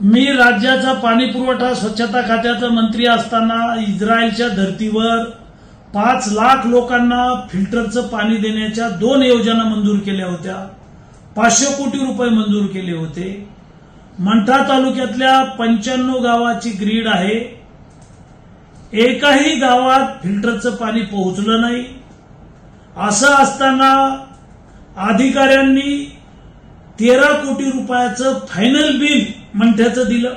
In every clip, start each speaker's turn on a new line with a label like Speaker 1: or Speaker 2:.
Speaker 1: मी राज्याचा पाणी पुरवठा स्वच्छता खात्याचा मंत्री असताना इस्रायलच्या धर्तीवर पाच लाख लोकांना फिल्टरचं पाणी देण्याच्या दोन योजना मंजूर केल्या होत्या. पाचशे कोटी रुपये मंजूर केले होते. मंठा तालुक्यातल्या पंच्याण्णव गावाची ग्रीड आहे. एकाही गावात फिल्टरचं पाणी पोहोचलं नाही. असं असताना अधिकाऱ्यांनी तेरा कोटी रुपयाचं फायनल बिल मंठ्याचं दिलं.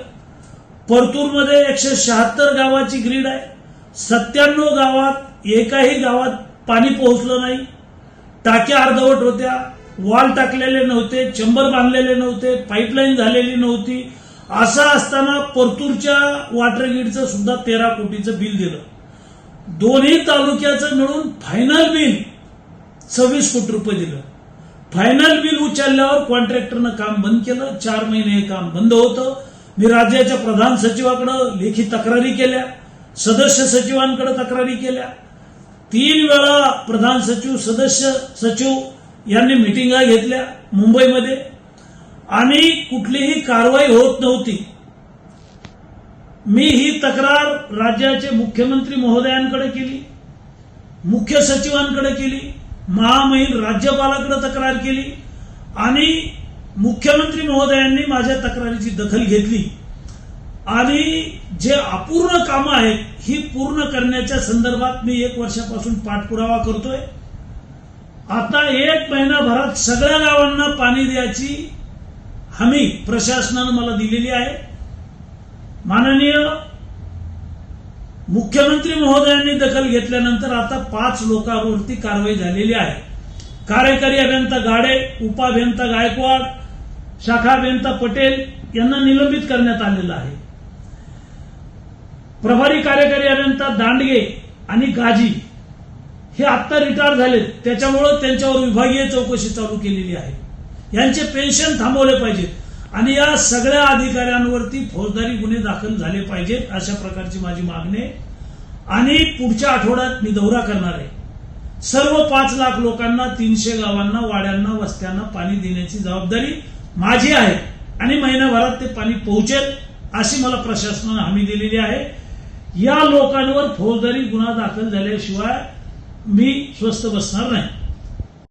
Speaker 1: परतूरमध्ये एकशे शहात्तर गावाची ग्रीड आहे. सत्त्याण्णव गावात एकाही गावात पाणी पोहोचलं नाही. टाक्या अर्धवट होत्या. वॉल टाकलेले नव्हते चंबर बांधलेले नव्हते पाईपलाईन झालेली नव्हती. असं असताना परतूरच्या वॉटर ग्रीडचं सुद्धा तेरा कोटीचं बिल दिलं. दोन्ही तालुक्याचं मिळून फायनल बिल सव्वीस कोटी रुपये दिलं. फायनल बिल उचलल्यावर कॉन्ट्रॅक्टरनं काम बंद केलं. चार महिने हे काम बंद होतं. मी राज्याच्या प्रधान सचिवाकडे लेखी तक्रारी केल्या. सदस्य सचिवांकडे तक्रारी केल्या. तीन वेळा प्रधान सचिव सदस्य सचिव यांनी मिटिंगा घेतल्या मुंबईमध्ये. आणि कुठलीही कारवाई होत नव्हती. मी ही तक्रार राज्याचे मुख्यमंत्री महोदयांकडे केली. मुख्य सचिवांकडे केली. महामहिल राज्यपालाकडे तक्रार केली आणि मुख्यमंत्री महोदयांनी माझ्या तक्रारीची दखल घेतली. आणि जे अपूर्ण कामं आहेत ही पूर्ण करण्याच्या संदर्भात मी एक वर्षापासून पाठपुरावा करतोय. आता एक महिनाभरात सगळ्या गावांना पाणी द्यायची हमी प्रशासनानं मला दिलेली आहे. माननीय मुख्यमंत्री महोदयांनी दखल घेतल्यानंतर आता पाच लोकांवरती कारवाई झालेली आहे. कार्यकारी अभियंता गाडे उपाभियंता गायकवाड शाखा अभियंता पटेल यांना निलंबित करण्यात आलेलं आहे. प्रभारी कार्यकारी अभियंता दांडगे आणि गाजी हे आत्ता रिटायर झालेत. त्याच्यामुळं त्यांच्यावर विभागीय चौकशी चालू केलेली आहे. यांचे पेन्शन थांबवले पाहिजेत. आणि या सगळ्या अधिकाऱ्यांवरती फौजदारी गुन्हे दाखल झाले पाहिजेत अशा प्रकारची माझी मागणी आहे. आणि पुढच्या आठवड्यात मी दौरा करणार आहे. सर्व पाच लाख लोकांना तीनशे गावांना वाड्यांना वस्त्यांना पाणी देण्याची जबाबदारी माझी आहे. आणि महिन्याभरात ते पाणी पोहोचेल अशी मला प्रशासनानं हमी दिलेली आहे. या लोकांवर फौजदारी गुन्हा दाखल झाल्याशिवाय मी स्वस्थ बसणार नाही.